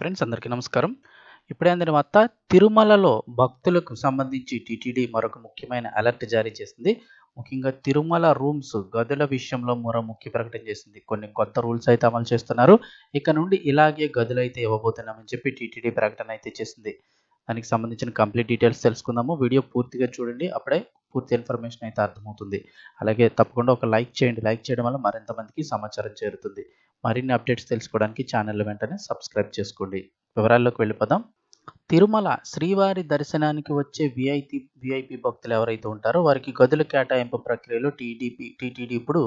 Friends అందరికీ నమస్కారం. ఇప్పుడే అందిన వార్త తిరుమలలో భక్తులకు సంబంధించి టీటీడీ మరొక ముఖ్యమైన అలర్ట్ జారీ చేసింది. ముఖ్యంగా తిరుమల రూమ్స్ గదుల విషయంలో మరో ముఖ్య ప్రకటన చేసింది. కొన్ని కొత్త రూల్స్ అయితే అమలు చేస్తున్నారు. ఇక నుండి ఇలాగే గదులు అయితే ఇవ్వబోతున్నామని చెప్పి టీటీడీ ప్రకటన అయితే చేసింది. దానికి సంబంధించిన కంప్లీట్ డీటెయిల్స్ తెలుసుకుందాము. వీడియో పూర్తిగా చూడండి. అప్పుడే పూర్తి ఇన్ఫర్మేషన్ అయితే అర్థమవుతుంది. అలాగే తప్పకుండా ఒక లైక్ చేయండి. లైక్ చేయడం వల్ల మరింత మందికి సమాచారం చేరుతుంది. మరిన్ని అప్డేట్స్ తెలుసుకోవడానికి ఛానల్ వెంటనే సబ్స్క్రైబ్ చేసుకోండి. వివరాల్లోకి వెళ్ళిపోదాం. తిరుమల శ్రీవారి దర్శనానికి వచ్చే విఐపి విఐపి భక్తులు ఎవరైతే ఉంటారో వారికి గదుల కేటాయింపు ప్రక్రియలో టీడీపీ టీటీడీ ఇప్పుడు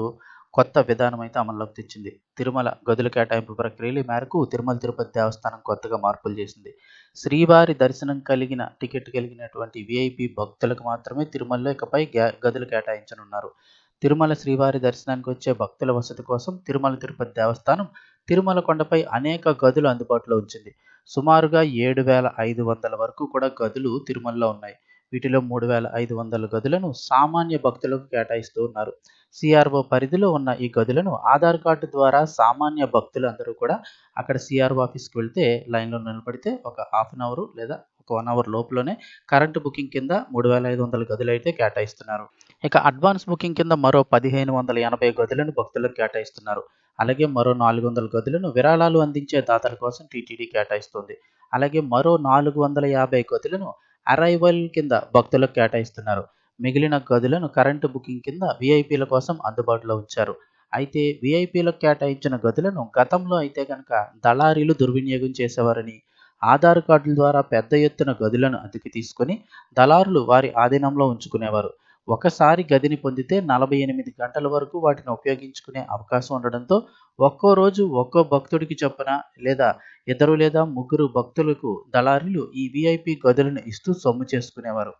కొత్త విధానం అయితే అమల్లోకి తెచ్చింది. తిరుమల గదుల కేటాయింపు ప్రక్రియల మేరకు తిరుమల తిరుపతి దేవస్థానం కొత్తగా మార్పులు చేసింది. శ్రీవారి దర్శనం కలిగిన టికెట్ కలిగినటువంటి విఐపి భక్తులకు మాత్రమే తిరుమలలో ఇకపై గదులు కేటాయించనున్నారు. తిరుమల శ్రీవారి దర్శనానికి వచ్చే భక్తుల వసతి కోసం తిరుమల తిరుపతి దేవస్థానం తిరుమల కొండపై అనేక గదులు అందుబాటులో ఉంచింది. సుమారుగా ఏడు వేల ఐదు వందల వరకు కూడా గదులు తిరుమలలో ఉన్నాయి. వీటిలో మూడు వేల ఐదు వందల గదులను సామాన్య భక్తులకు కేటాయిస్తూ ఉన్నారు. సిఆర్ఓ పరిధిలో ఉన్న ఈ గదులను ఆధార్ కార్డు ద్వారా సామాన్య భక్తులు అందరూ కూడా అక్కడ సిఆర్ఓ ఆఫీస్కి వెళ్తే లైన్లో నిలబడితే ఒక హాఫ్ అన్ అవర్ లేదా ఒక వన్ అవర్ లోపలనే కరెంటు బుకింగ్ కింద మూడు వేల ఐదు వందల గదులు అయితే కేటాయిస్తున్నారు. ఇక అడ్వాన్స్ బుకింగ్ కింద మరో పదిహేను వందల ఎనభై గదులను భక్తులకు కేటాయిస్తున్నారు. అలాగే మరో నాలుగు వందల గదులను విరాళాలు అందించే దాతల కోసం టీటీడీ కేటాయిస్తుంది. అలాగే మరో నాలుగు వందల యాభై గదులను అరైవల్ కింద భక్తులకు కేటాయిస్తున్నారు. మిగిలిన గదులను కరెంటు బుకింగ్ కింద విఐపీల కోసం అందుబాటులో ఉంచారు. అయితే విఐపీలకు కేటాయించిన గదులను గతంలో అయితే కనుక దళారీలు దుర్వినియోగం చేసేవారని ఆధార్ కార్డుల ద్వారా పెద్ద ఎత్తున గదులను అద్దెకి తీసుకుని దళారులు వారి ఆధీనంలో ఉంచుకునేవారు. ఒకసారి గదిని పొందితే నలభై ఎనిమిది గంటల వరకు వాటిని ఉపయోగించుకునే అవకాశం ఉండడంతో ఒక్కో రోజు ఒక్కో భక్తుడికి చొప్పున లేదా ఇద్దరు లేదా ముగ్గురు భక్తులకు దళారీలు ఈ విఐపి గదులను ఇస్తూ సొమ్ము చేసుకునేవారు.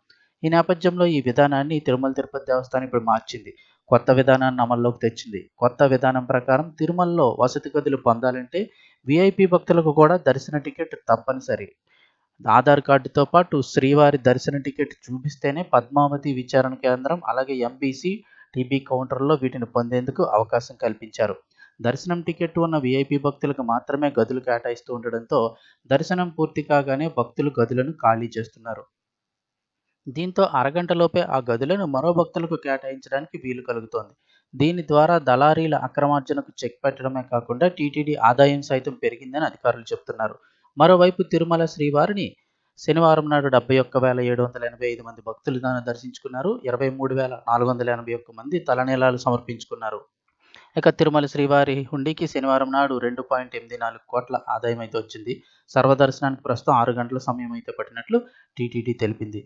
ఈ నేపథ్యంలో ఈ విధానాన్ని తిరుమల తిరుపతి దేవస్థానం ఇప్పుడు మార్చింది. కొత్త విధానాన్ని అమల్లోకి తెచ్చింది. కొత్త విధానం ప్రకారం తిరుమలలో వసతి గదులు పొందాలంటే విఐపి భక్తులకు కూడా దర్శన టికెట్ తప్పనిసరి. ఆధార్ కార్డుతో పాటు శ్రీవారి దర్శన టికెట్ చూపిస్తేనే పద్మావతి విచారణ కేంద్రం అలాగే ఎంబీసీ టీబీ కౌంటర్లో వీటిని పొందేందుకు అవకాశం కల్పించారు. దర్శనం టికెట్ ఉన్న వీఐపీ భక్తులకు మాత్రమే గదులు కేటాయిస్తూ ఉండడంతో దర్శనం పూర్తి కాగానే భక్తులు గదులను ఖాళీ చేస్తున్నారు. దీంతో అరగంటలోపే ఆ గదులను మరో భక్తులకు కేటాయించడానికి వీలు కలుగుతోంది. దీని ద్వారా దళారీల అక్రమార్జనకు చెక్ పెట్టడమే కాకుండా టీటీడీ ఆదాయం సైతం పెరిగిందని అధికారులు చెబుతున్నారు మరోవైపు తిరుమల శ్రీవారిని శనివారం నాడు డెబ్బై ఒక్క వేల ఏడు వందల ఎనభై ఐదు మంది భక్తులు దాన్ని దర్శించుకున్నారు. ఇరవై మూడు వేల నాలుగు వందల ఎనభై ఒక్క మంది తలనీలాలు సమర్పించుకున్నారు. ఇక తిరుమల శ్రీవారి హుండీకి శనివారం నాడు రెండు పాయింట్ ఎనిమిది నాలుగు కోట్ల ఆదాయం అయితే వచ్చింది. సర్వదర్శనానికి ప్రస్తుతం ఆరు గంటల సమయం అయితే పట్టినట్లు టీటీడీ తెలిపింది.